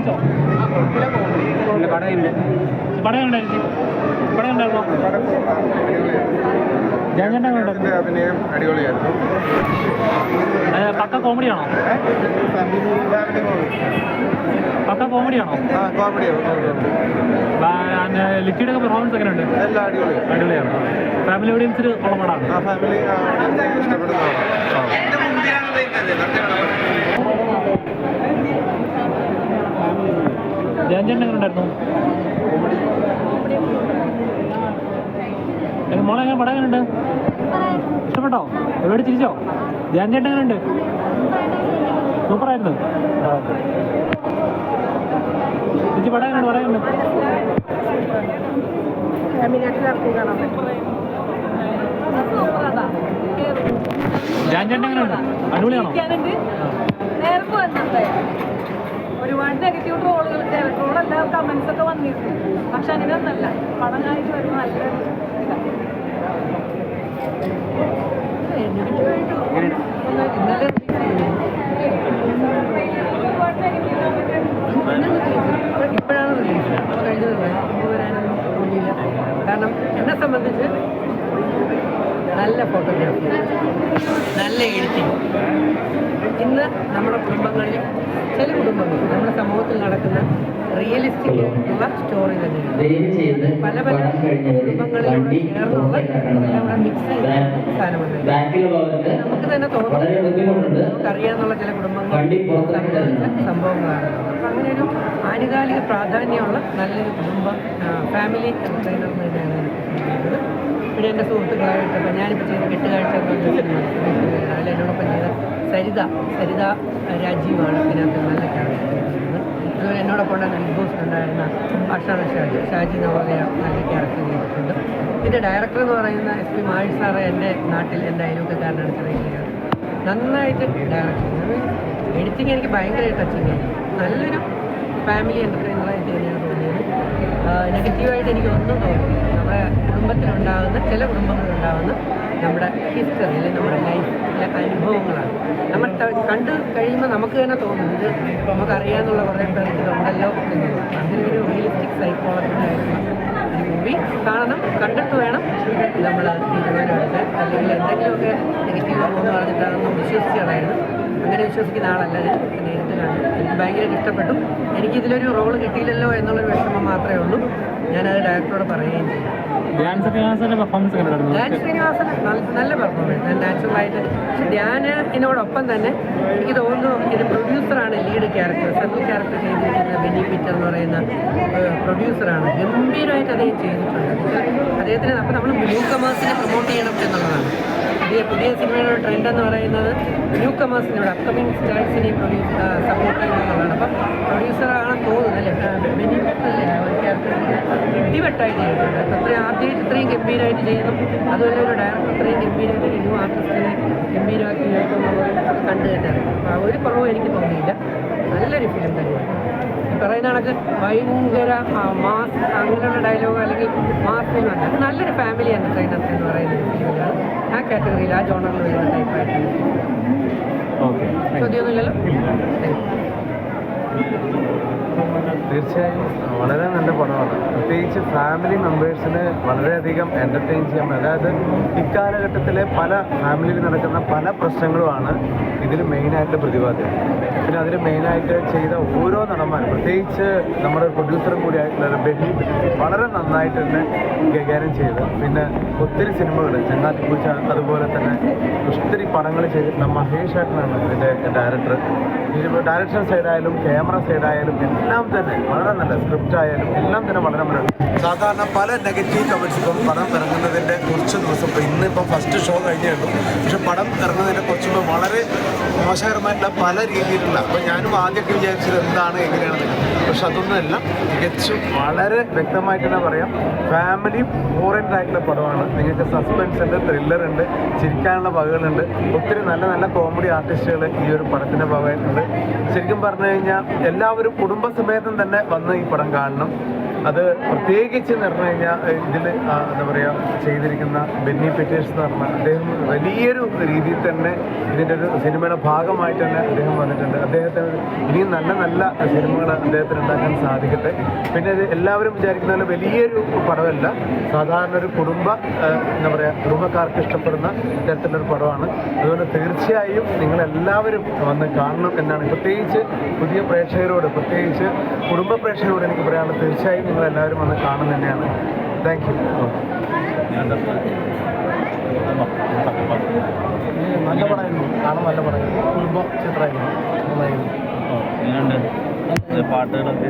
കാണിച്ചോ ഇല്ല കടയില്ല. പടം ഉണ്ടായിരുന്നു പടം ഉണ്ടായിരുന്നോ ജയചേട്ടൻ കണ്ടോ? ഇതിന്റെ അഭിനയം അടിപൊളിയായിരുന്നു. പക്ക കോമഡിയാണോ? പക്ക കോമഡിയാണോ? ലിറ്റിയുടെ പെർഫോമൻസ് എങ്ങനെയുണ്ട്? ഉണ്ട് അടിപൊളിയാണ്. ഫാമിലി ഓഡിയൻസിൽ ഉള്ള പടമാണ്. ആ ഫാമിലി ഇഷ്ടപ്പെടുന്നതാണ് ജയചേട്ടൻ എങ്ങനെ മോളെ എങ്ങനെ പടം എങ്ങനെയുണ്ട്? ഇഷ്ടപ്പെട്ടോ? ഒരുപാട് ചിരിച്ചോ? ധ്യാൻ ചേട്ടൻ എങ്ങനെയുണ്ട്? സൂപ്പറായിരുന്നു. ചേച്ചി പടം എങ്ങനെയുണ്ട്? പടം എങ്ങനെയുണ്ട്? ധ്യാൻ ചേട്ടൻ എങ്ങനെയുണ്ട്? അടിപൊളിയാണോ. ഒരുപാട് നെഗറ്റീവ് ട്രോളുകൾ ട്രോളല്ല കമന്റ്സ് ഒക്കെ വന്നിരുന്നു. പക്ഷെ അങ്ങനെയൊന്നല്ല പണമായിട്ട് വരുന്ന നല്ല ഇതാണ്. ഒരുപാട് നെഗറ്റീവ് ഇപ്പോഴാണ് റിലീസ് കഴിഞ്ഞത് കൊണ്ടുവരാനൊന്നും വരാനൊന്നും തോന്നിയില്ല. കാരണം എന്നെ സംബന്ധിച്ച് നല്ല ഫോട്ടോഗ്രാഫി നല്ല എഡിറ്റിംഗ് ഇന്ന് നമ്മുടെ കുടുംബങ്ങളിൽ ചില കുടുംബങ്ങളിൽ നമ്മുടെ സമൂഹത്തിൽ നടക്കുന്ന റിയലിസ്റ്റിക് ആയിട്ടുള്ള സ്റ്റോറി തന്നെയാണ്. പല പല കുടുംബങ്ങളിലൂടെ ചേർന്നുള്ള മിക്സ് സാധനമാണ് നമുക്ക് തന്നെ തോന്നുന്നുണ്ട് നമുക്കറിയാന്നുള്ള ചില കുടുംബങ്ങൾ സംഭവിച്ച സംഭവങ്ങളാണ്. അപ്പം അങ്ങനെ ഒരു ആനുകാലിക പ്രാധാന്യമുള്ള നല്ലൊരു കുടുംബം ഫാമിലി എന്റർടൈനർ എന്ന് തന്നെയാണ്. പിന്നെ എന്റെ സുഹൃത്തുക്കളായിട്ട് ഇപ്പം ഞാനിപ്പോൾ ചെയ്ത കെട്ടുകാഴ്ച അതിൽ എന്നോടൊപ്പം ചെയ്ത സരിത സരിത രാജീവാണ് ഇതിനകത്ത് നല്ല ക്യാരക്ടർ അതുപോലെ എന്നോടൊപ്പം ഉണ്ടായിരുന്ന ബിഗ് ബോസ് ഉണ്ടായിരുന്ന ഭക്ഷണ ഷാജി ഷാജി നവോദയ നല്ല ക്യാരക്ടർ ചെയ്തിട്ടുണ്ട്. ഇതിന്റെ ഡയറക്ടർ എന്ന് പറയുന്ന എസ് പി മാഴി സാറ് എന്റെ നാട്ടിൽ എന്റെ അയൽവക്കക്കാരനാണ് ചെറിയ നന്നായിട്ട് ഡയറക്ഷൻ എഡിറ്റിംഗ് എനിക്ക് ഭയങ്കരമായിട്ട് ടച്ചിങ് ആയിരുന്നു. നല്ലൊരു ഫാമിലി എന്റർടൈനറായിട്ട് തന്നെയാണ് തോന്നിയത് നെഗറ്റീവായിട്ട് എനിക്ക് ഒന്നും തോന്നുന്നില്ല. നമ്മുടെ കുടുംബത്തിലുണ്ടാകുന്ന ചില കുടുംബങ്ങളിലുണ്ടാകുന്ന നമ്മുടെ ഹിസ്റ്ററി അല്ലെങ്കിൽ നമ്മുടെ ലൈഫിലെ അനുഭവങ്ങളാണ്. നമ്മൾ കണ്ടു കഴിയുമ്പോൾ നമുക്ക് തന്നെ തോന്നും ഇത് നമുക്കറിയാമെന്നുള്ള കുറേ പേർക്ക് ഉണ്ടല്ലോ എന്നുള്ളത്. ഒരു റിയലിസ്റ്റിക് സൈക്കോളജി ആയിട്ടുള്ള ഒരു മൂവി കാണണം കണ്ടിട്ട് വേണം നമ്മൾ തീരുമാനമെടുക്കാൻ അല്ലെങ്കിൽ എന്തെങ്കിലുമൊക്കെ നെഗറ്റീവ് എന്ന് പറഞ്ഞിട്ടാണെന്ന് വിശ്വസിച്ച് അങ്ങനെ വിശ്വസിക്കുന്ന ആളല്ല. ഞാൻ നേരിട്ട് കാണും എനിക്ക് ഭയങ്കരമായിട്ട് ഇഷ്ടപ്പെട്ടു. എനിക്കിതിലൊരു റോൾ കിട്ടിയില്ലല്ലോ എന്നുള്ളൊരു വിഷമം മാത്രമേ ഉള്ളൂ. ഞാനത് ഡയറക്ടറോട് പറയുകയും ചെയ്യും ധ്യാൻ ശ്രീനിവാസൻ നല്ല പെർഫോമൻസ് നാച്ചുറലായിട്ട് പക്ഷെ ധ്യാനിനോടൊപ്പം തന്നെ എനിക്ക് തോന്നുന്നു ഇത് പ്രൊഡ്യൂസറാണ് ലീഡ് ക്യാരക്ടർ സെൻട്രൽ ക്യാരക്ടർ ചെയ്തിരിക്കുന്ന ബെന്നി പീറ്റർ എന്ന് പറയുന്ന പ്രൊഡ്യൂസറാണ് ഗംഭീരമായിട്ട് അദ്ദേഹം ചെയ്തിട്ടുണ്ട്. അദ്ദേഹത്തിന് അപ്പം നമ്മൾ ബ്ലൂ കമേഴ്സിനെ പ്രൊമോട്ട് ചെയ്യണം എന്നുള്ളതാണ്. പുതിയ പുതിയ സിനിമയുടെ ട്രെൻഡ് എന്ന് പറയുന്നത് ന്യൂ കമേഴ്സിനോട് അപ്കമിങ് സ്റ്റാർസിനെയും പ്രൊഡ്യൂസ് സപ്പോർട്ട് ചെയ്യുന്നതാണ് അപ്പം പ്രൊഡ്യൂസറാണെന്ന് തോന്നുന്നു അല്ലേ? ഇടിവെട്ടായിട്ട് ചെയ്തിട്ടുണ്ട് അപ്പം അത്രയും ആദ്യമായിട്ട് ഇത്രയും ഗംഭീരമായിട്ട് ചെയ്യുന്നു. അതുപോലെ ഒരു ഡയറക്ടർ ഇത്രയും ഗംഭീരമായിട്ട് ന്യൂ ആർട്ടിസ്റ്റിനെ ഗംഭീരമാക്കി ഉയർത്തുന്നുള്ളത് കണ്ടു തന്നെയാണ് ആ ഒരു കുറവും എനിക്ക് തോന്നിയില്ല. നല്ലൊരു ഫിലിം തന്നെയാണ്. പറയുന്ന കണക്ക് ഭയങ്കര മാസ് അങ്ങനെയുള്ള ഡയലോഗ് അല്ലെങ്കിൽ മാസ് ഫിലിം അല്ല. നല്ലൊരു ഫാമിലി എന്റർടൈനർ എന്ന് പറയുന്നത് കാറ്റഗറിയിൽ ആ ജോണറിൽ വരുന്ന ടൈപ്പായിട്ട് ഓക്കെ ചോദ്യമൊന്നുമില്ലല്ലോ? തീർച്ചയായും. വളരെ നല്ല പടമാണ്. പ്രത്യേകിച്ച് ഫാമിലി മെമ്പേഴ്സിനെ വളരെയധികം എന്റർടൈൻ ചെയ്യാൻ അതായത് ഇക്കാലഘട്ടത്തിലെ പല ഫാമിലിയിൽ നടക്കുന്ന പല പ്രശ്നങ്ങളുമാണ് ഇതിൽ മെയിനായിട്ട് പ്രതിപാദ്യം. പിന്നെ അതിൽ മെയിനായിട്ട് ചെയ്ത ഓരോ നടന്മാരും പ്രത്യേകിച്ച് നമ്മുടെ പ്രൊഡ്യൂസറും കൂടി ആയിട്ടുള്ള ബെന്നി വളരെ നന്നായിട്ട് തന്നെ കൈകാര്യം ചെയ്ത്. പിന്നെ ഒത്തിരി സിനിമകൾ ചങ്ങാത്തിപ്പൂച്ച അതുപോലെ തന്നെ ഒത്തിരി പടങ്ങൾ ചെയ്തിട്ടുള്ള മഹേഷ് ഏട്ടനാണ് ഇതിന്റെ ഡയറക്ടർ ഡയറക്ഷൻ സൈഡായാലും ക്യാമറ സൈഡായാലും എല്ലാം തന്നെ വളരെ നല്ല സ്ക്രിപ്റ്റ് ആയാലും എല്ലാം തന്നെ വളരെ നല്ല സാധാരണ പല നെഗറ്റീവ് കമൻസ് ഇപ്പം പടം ഇറങ്ങുന്നതിന്റെ കുറച്ച് ദിവസം ഇപ്പം ഫസ്റ്റ് ഷോ കഴിഞ്ഞേ ഉള്ളൂ. പക്ഷെ പടം ഇറങ്ങുന്നതിന്റെ കുറച്ച് വളരെ മോശകരമായിട്ടുള്ള പല രീതിയിലുള്ള അപ്പം ഞാനും ആദ്യമൊക്കെ വിചാരിച്ചത് എന്താണ് എങ്ങനെയാണെന്ന് പക്ഷെ അതൊന്നുമല്ല. തികച്ചും വളരെ വ്യക്തമായിട്ട് തന്നെ പറയാം. ഫാമിലി ഓറിയന്റഡ് ആയിട്ടുള്ള പടമാണ്. നിങ്ങൾക്ക് സസ്പെൻസ് ഉണ്ട് ത്രില്ലർ ഉണ്ട് ചിരിക്കാനുള്ള വകകളുണ്ട്. ഒത്തിരി നല്ല നല്ല കോമഡി ആർട്ടിസ്റ്റുകൾ ഈ ഒരു പടത്തിന്റെ ഭാഗമായിട്ടുണ്ട്. ശരിക്കും പറഞ്ഞു കഴിഞ്ഞാൽ എല്ലാവരും കുടുംബസമേതം തന്നെ വന്ന് ഈ പടം കാണണം. അത് പ്രത്യേകിച്ച് എന്ന് പറഞ്ഞു കഴിഞ്ഞാൽ ഇതിൽ എന്താ പറയുക ചെയ്തിരിക്കുന്ന ബെന്നി പെറ്റേഴ്സ് എന്ന് പറഞ്ഞാൽ അദ്ദേഹം വലിയൊരു രീതിയിൽ തന്നെ ഇതിന്റെ ഒരു സിനിമയുടെ ഭാഗമായിട്ട് തന്നെ അദ്ദേഹം വന്നിട്ടുണ്ട്. അദ്ദേഹത്തിന് ഇനിയും നല്ല നല്ല സിനിമകൾ അദ്ദേഹത്തിന് ഉണ്ടാക്കാൻ സാധിക്കട്ടെ. പിന്നെ ഇത് എല്ലാവരും വിചാരിക്കുന്ന പോലെ വലിയൊരു പടമല്ല. സാധാരണ ഒരു കുടുംബ എന്താ പറയുക കുടുംബക്കാർക്ക് ഇഷ്ടപ്പെടുന്ന തരത്തിലൊരു പടമാണ്. അതുകൊണ്ട് തീർച്ചയായും നിങ്ങളെല്ലാവരും വന്ന് കാണണം എന്നാണ്. പ്രത്യേകിച്ച് പുതിയ പ്രേക്ഷകരോട് പ്രത്യേകിച്ച് കുടുംബ പ്രേക്ഷകരോട് എനിക്ക് പറയാനുള്ളത്. തീർച്ചയായും നിങ്ങളെല്ലാവരും വന്ന് കാണുന്ന തന്നെയാണ്. താങ്ക് യു നല്ല പടമായിരുന്നു. കാണാൻ നല്ല പടമായിരുന്നു. കുടുംബ ചിത്രമായിരുന്നു. നന്നായിരുന്നു. പാട്ടുകളൊക്കെ.